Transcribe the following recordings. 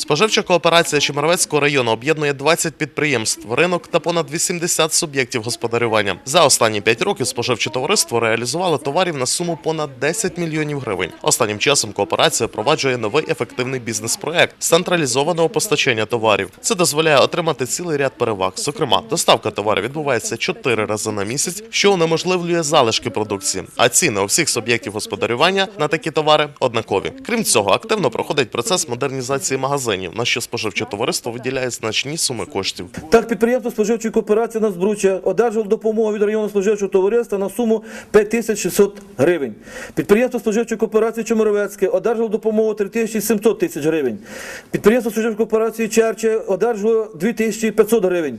Споживча кооперація Чемеровецького району об'єднує 20 підприємств, ринок та понад 80 суб'єктів господарювання. За останні 5 років споживче товариство реалізувало товарів на суму понад 10 мільйонів гривень. Останнім часом кооперація впроваджує новий ефективний бізнес-проект централізованого постачання товарів. Це дозволяє отримати цілий ряд переваг. Зокрема, доставка товарів відбувається 4 рази на місяць, що унеможливлює залишки продукції. А ціни у всіх суб'єктів господарювання на такі товари однакові. Крім цього, активно проходить процес модернізації магазинів, на що споживче товариство виділяє значні суми коштів. Так, підприємство споживчої кооперації «Нацбруччя» одержало допомогу від районного споживчого товариства на суму 5600 гривень. Підприємство споживчої кооперації Чоморовецьке одержало допомогу 3700 тисяч гривень. Підприємство споживчої кооперації Черче одержало 2500 гривень.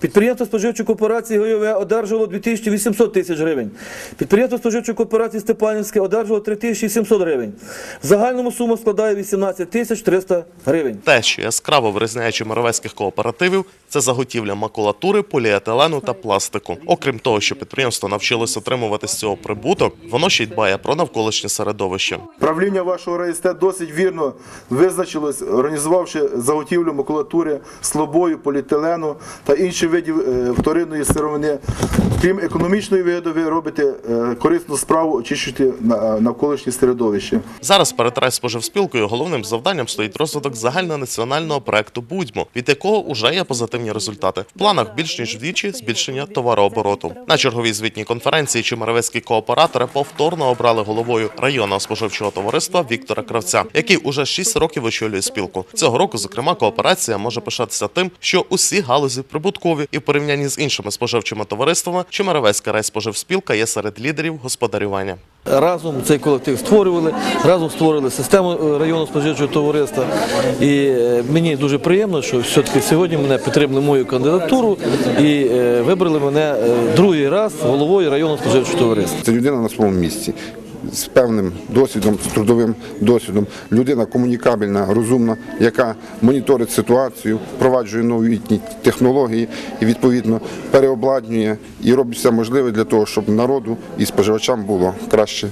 Підприємство споживчої кооперації Гойове одержало 2800 тисяч гривень. Підприємство споживчої кооперації Степанівське одержало 3700 гривень. В загальному сума складає 18 тисяч 300 гривень. Те, що яскраво вирізняє чемеровецьких кооперативів, це заготівля макулатури, поліетилену та пластику. Окрім того, що підприємство навчилось отримувати з цього прибуток, воно ще й дбає про навколишнє середовище. Правління вашого РайСТ досить вірно визначилось, організувавши заготівлю макулатури, слобою, поліетилену та інших видів е, вторинної сировини. Крім економічної вигоди, ви робите е, корисну справу, очищуєте на- навколишнє середовище. Зараз перед райспоживспілкою головним завданням стоїть розвиток загальнонаціонального проекту Будьмо, від якого уже є позитивні результати. В планах більш ніж вдвічі збільшення товарообороту. На черговій звітній конференції чемеровецькі кооператори повторно обрали головою районного споживчого товариства Віктора Кравця, який уже 6 років очолює спілку. Цього року, зокрема, кооперація може пишатися тим, що усі галузі прибуткові, і в порівнянні з іншими споживчими товариствами Чемеровецька райспоживспілка є серед лідерів господарювання. Разом цей колектив створювали, разом створили систему е, районного споживчого товариства. І е, мені дуже приємно, що все-таки сьогодні мене підтримали мою кандидатуру і е, вибрали мене другий раз головою районного споживчого товариства. Це людина на своєму місці. З певним досвідом, з трудовим досвідом, людина комунікабельна, розумна, яка моніторить ситуацію, впроваджує новітні технології і відповідно переобладнює і робить все можливе для того, щоб народу і споживачам було краще